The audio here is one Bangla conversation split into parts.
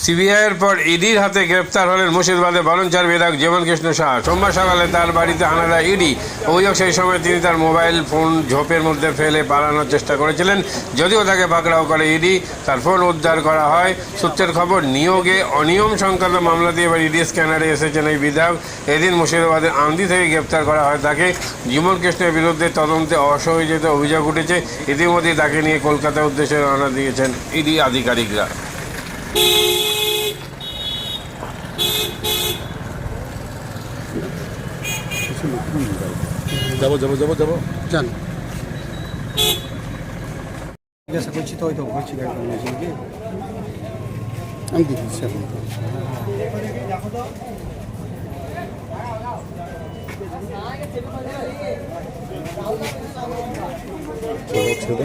সিবিআইয়ের পর ইডির হাতে গ্রেপ্তার হলেন মুর্শিদাবাদে বালুনচার বিধায়ক জীবন কৃষ্ণ শাহ। সোমবার সকালে তার বাড়িতে হানা দেয় ইডি। অভিযোগ সেই সময় তিনি তার মোবাইল ফোন ঝোপের মধ্যে ফেলে পালানোর চেষ্টা করেছিলেন। যদিও তাকে পাকড়াও করে ইডি, তার ফোন উদ্ধার করা হয়। সূত্রের খবর, নিয়োগে অনিয়ম সংক্রান্ত মামলা দিয়ে এবার ইডি স্ক্যানারে এসেছেন এই বিধায়ক। এদিন মুর্শিদাবাদের আন্দি থেকে গ্রেপ্তার করা হয় তাকে। জীবন কৃষ্ণের বিরুদ্ধে তদন্তে অসহযোগিতা অভিযোগ উঠেছে। ইতিমধ্যেই তাকে নিয়ে কলকাতার উদ্দেশ্যে রওনা দিয়েছেন ইডি আধিকারিকরা। যাব যাব যাব যাব। যান জিজ্ঞাসা করছি তো হয়তো বলছি আমি দিচ্ছি এখন ছেড়ে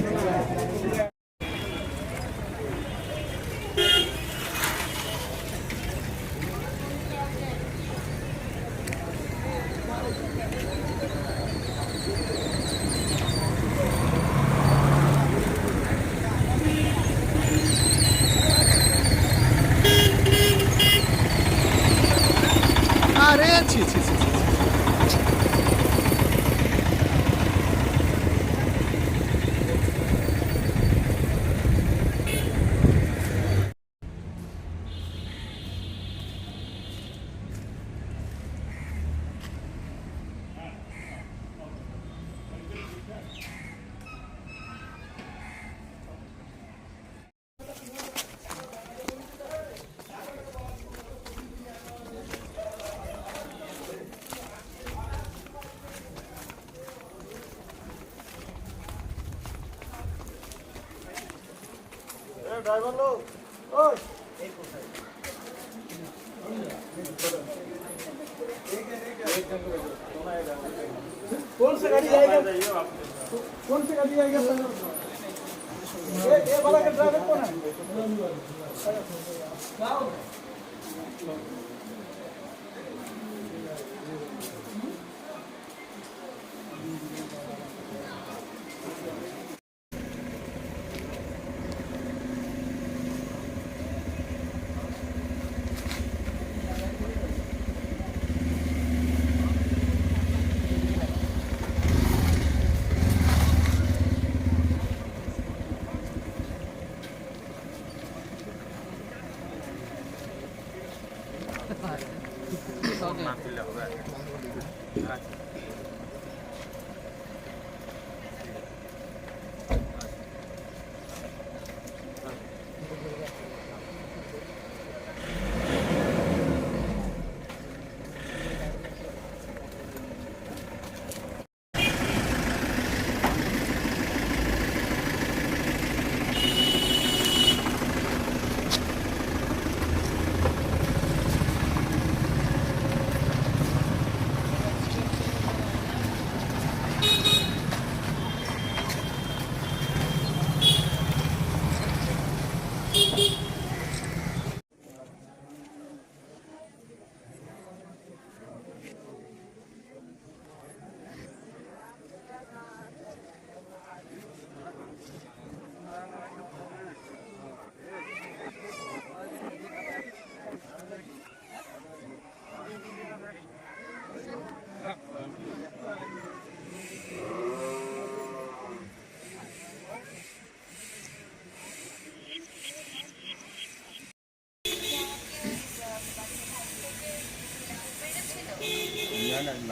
ড্রাইভার লোক ওই এই কোথায়? কোন সে গাড়ি আएगा কোন সে গাড়ি আएगा ये ये वाला का ड्राइवर कौन है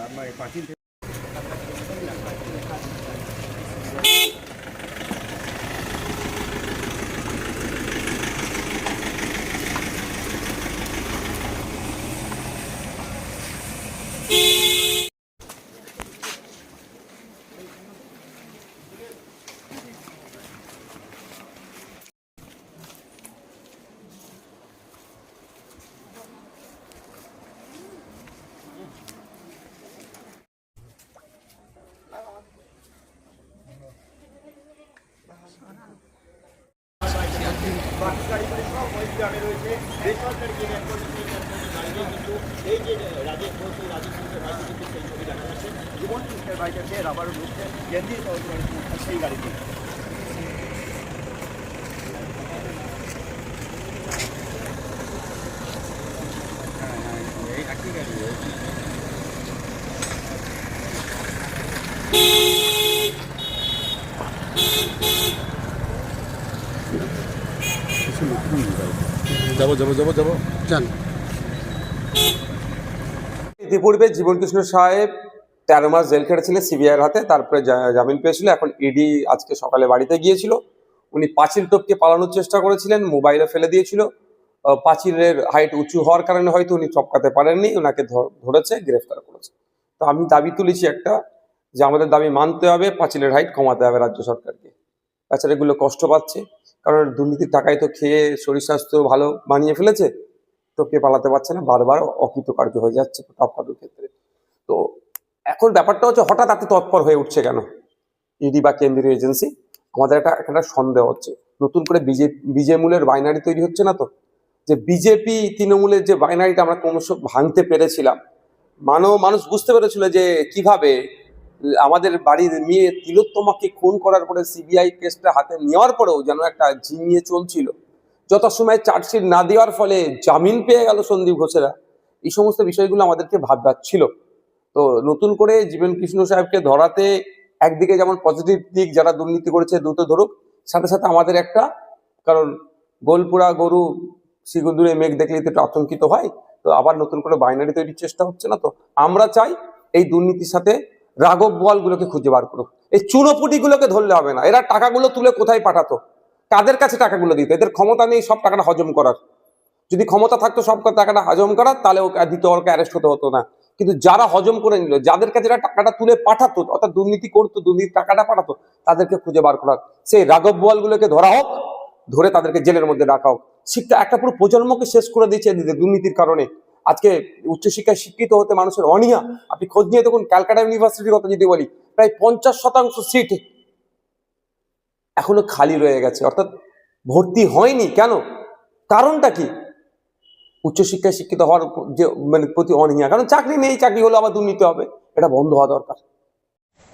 买保健品。বাকি গাড়িগুলো সব ওয়েস্ট গ্রামে রয়েছে বেসরকারি যে রেলপথ কিন্তু এই যে রাজেশ ঘোষ কিন্তু সেই ছবি দেখা যাচ্ছে জীবন কৃষ্ণের রাবার ঘোষকে কেন্দ্রীয় সেই গাড়িটি গাড়ি Thank you. যাব যাব যাব যাব। যান। ইতিপূর্বে জীবনকৃষ্ণ সাহেব তেরো মাস জেল খেটেছিলেন সিবিআইয়ের হাতে তারপরে জামিন পেয়েছিল। এখন ইডি আজকে সকালে বাড়িতে গিয়েছিল। উনি পাঁচিল টপকে পালানোর চেষ্টা করেছিলেন মোবাইলে ফেলে দিয়েছিল। পাঁচিলের হাইট উঁচু হওয়ার কারণে হয়তো উনি চপকাতে পারেননি ওনাকে ধরেছে গ্রেফতার করেছে। তো আমি দাবি তুলেছি একটা যে আমাদের দাবি মানতে হবে পাঁচিলের হাইট কমাতে হবে রাজ্য সরকারকে। তাছাড়া এগুলো কষ্ট পাচ্ছে। কারণ দুর্নীতির টাকায় তো খেয়ে শরীর স্বাস্থ্য ভালো বানিয়ে ফেলেছে টপকে পালাতে পারছে না? বারবার অকৃতকার্য হয়ে যাচ্ছে টপকানোর ক্ষেত্রে। তো এখন ব্যাপারটা হচ্ছে হঠাৎ এত তৎপর হয়ে উঠছে কেন? ইডি বা কেন্দ্রীয় এজেন্সি? আমাদের একটা একটা সন্দেহ হচ্ছে। নতুন করে বিজেপি বিজেমূলের বাইনারি তৈরি হচ্ছে না তো? যে বিজেপি, তৃণমূলের যে বাইনারিটা আমরা ক্রমশ ভাঙতে পেরেছিলাম। মানব, মানুষ বুঝতে পেরেছিল যে কীভাবে আমাদের বাড়ির মেয়ে তিলোত্তমাকে খুন করার পরে সিবিআই কেসটা হাতে নেওয়ার পরেও যেন একটা ঝিমিয়ে চলছিল। যথাসময়ে চার্জশিট না দেওয়ার ফলে জামিন পেয়ে গেল সন্দীপ ঘোষেরা। এই সমস্ত বিষয়গুলো আমাদেরকে ভাববার তো নতুন করে জীবন কৃষ্ণ সাহেবকে ধরাতে একদিকে যেমন পজিটিভ দিক যারা দুর্নীতি করেছে দ্রুত ধরুক, সাথে সাথে আমাদের একটা কারণ গোলপুরা গরু শিগুদুরে মেঘ দেখলে তো আতঙ্কিত হয়, তো আবার নতুন করে বাইনারি তৈরির চেষ্টা হচ্ছে না তো। আমরা চাই এই দুর্নীতির সাথে রাঘব বোয়ালগুলোকে খুঁজে বার করুক। এই চুনোপুটিগুলোকে ধরলে হবে না। এরা টাকাগুলো তুলে কোথায় পাঠাতো? কাদের কাছে টাকাগুলো দিত? এদের ক্ষমতা নেই সব টাকাটা হজম করার। যদি ক্ষমতা থাকতো সব টাকাটা হজম করার, তাহলে ওকে দ্বিতীয় ওকে অ্যারেস্ট হতে হতো না। কিন্তু যারা হজম করে নিল, যাদের কাছে এরা টাকাটা তুলে পাঠাতো, অর্থাৎ দুর্নীতি করতো দুর্নীতি টাকাটা পাঠাতো, তাদেরকে খুঁজে বার করা হোক। সেই রাঘব বোয়ালগুলোকে ধরা হোক, ধরে তাদেরকে জেলের মধ্যে রাখা হোক। শিক্ষা একটা পুরো প্রজন্মকে শেষ করে দিয়েছে দুর্নীতির কারণে। আজকে উচ্চশিক্ষায় শিক্ষিত হতে মানুষের অনীহা। আপনি খোঁজ নিয়ে দেখুন, ক্যালকাটা ইউনিভার্সিটির কথা যদি বলি, প্রায় পঞ্চাশ শতাংশ সিট এখনও খালি রয়ে গেছে। অর্থাৎ ভর্তি হয়নি। কেন? কারণটা কি? উচ্চশিক্ষায় শিক্ষিত হওয়ার যে মানে প্রতি অনীহা। কারণ চাকরি নেই, চাকরি হলে আবার দুর্নীতি হবে। এটা বন্ধ হওয়া দরকার।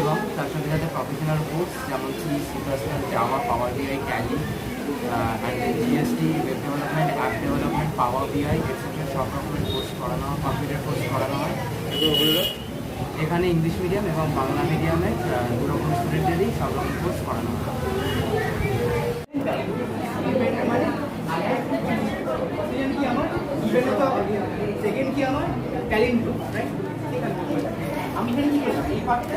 এবং তার সাথে সাথে প্রফেশনাল কোর্স যেমন C C Java Power BI Tally and GST web development app development Power BI etcetera সব রকমের কোর্স করানো হয় কম্পিউটার কোর্স করানো হয়। এখানে ইংলিশ মিডিয়াম এবং বাংলা মিডিয়ামে দু রকম স্টুডেন্টেরই সব রকম কোর্স করানো হয়। সেকেন্ড কি আমি এখানে কি এই পার্টটা